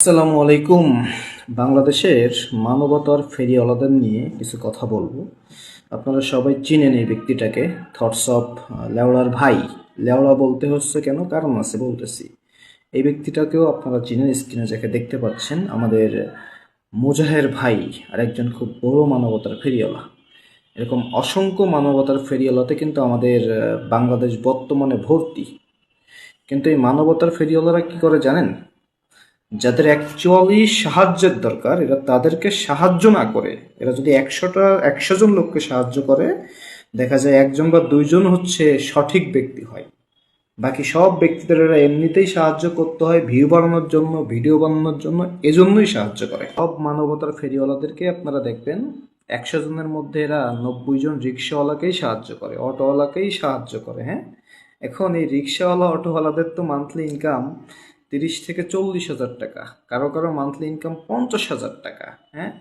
আসসালামু আলাইকুম। বাংলাদেশের মানবতার ফেরিওয়ালাদের নিয়ে কিছু কথা বলব। আপনারা সবাই চিনেন এই ব্যক্তিটাকে, থটস অফ লেওড়ার ভাই। লেওড়া বলতে হচ্ছে কেন? কারণ আছে, বলতেছি। এই ব্যক্তিটাকেও আপনারা চিনেন, স্ক্রিনে যাকে দেখতে পাচ্ছেন, আমাদের মুজাহের ভাই আর একজন খুব বড় মানবতার ফেরিওয়ালা। এরকম অসংখ্য মানবতার ফেরিওয়ালাতে কিন্তু আমাদের বাংলাদেশ বর্তমানে ভর্তি। কিন্তু এই মানবতার ফেরিওয়ালারা কি করে জানেন? যাদের অ্যাকচুয়ালি সাহায্যের দরকার, এরা তাদেরকে সাহায্য না করে, এরা যদি একশোটা, একশো জন লোককে সাহায্য করে, দেখা যায় একজন বা দুইজন হচ্ছে সঠিক ব্যক্তি হয়। বাকি সব ব্যক্তিদের এরা এমনিতেই সাহায্য করতে হয় ভিউ বাড়ানোর জন্য, ভিডিও বানানোর জন্য, এজন্যই সাহায্য করে। সব মানবতার ফেরিওয়ালাদেরকে আপনারা দেখবেন, একশো জনের মধ্যে এরা নব্বই জন রিক্সাওয়ালাকেই সাহায্য করে, অটোওয়ালাকেই সাহায্য করে হ্যাঁ? এখন এই রিক্সাওয়ালা, অটোওয়ালাদের তো মান্থলি ইনকাম তিরিশ থেকে চল্লিশ হাজার টাকা, কারও কারও মান্থলি ইনকাম পঞ্চাশ হাজার টাকা হ্যাঁ?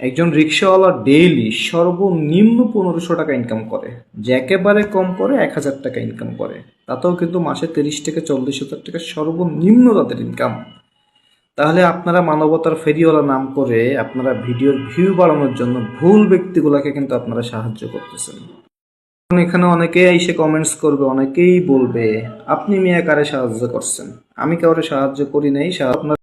একজন রিক্সাওয়ালা ডেইলি সর্বনিম্ন পনেরোশো টাকা ইনকাম করে, যে একেবারে কম করে এক হাজার টাকা ইনকাম করে। তাতেও কিন্তু মাসে তিরিশ থেকে চল্লিশ হাজার টাকা সর্বনিম্ন তাদের ইনকাম তাহলে আপনারা মানবতার ফেরিওয়ালা নাম করে আপনারা ভিডিওর ভিউ বাড়ানোর জন্য ভুল ব্যক্তিগুলোকে কিন্তু আপনারা সাহায্য করতেছেন। এখানে অনেকেই এসে কমেন্টস করবে, অনেকেই বলবে, আপনি মিয়া কারে সাহায্য করছেন? আমি কাউরে সাহায্য করি নাই সাহায্য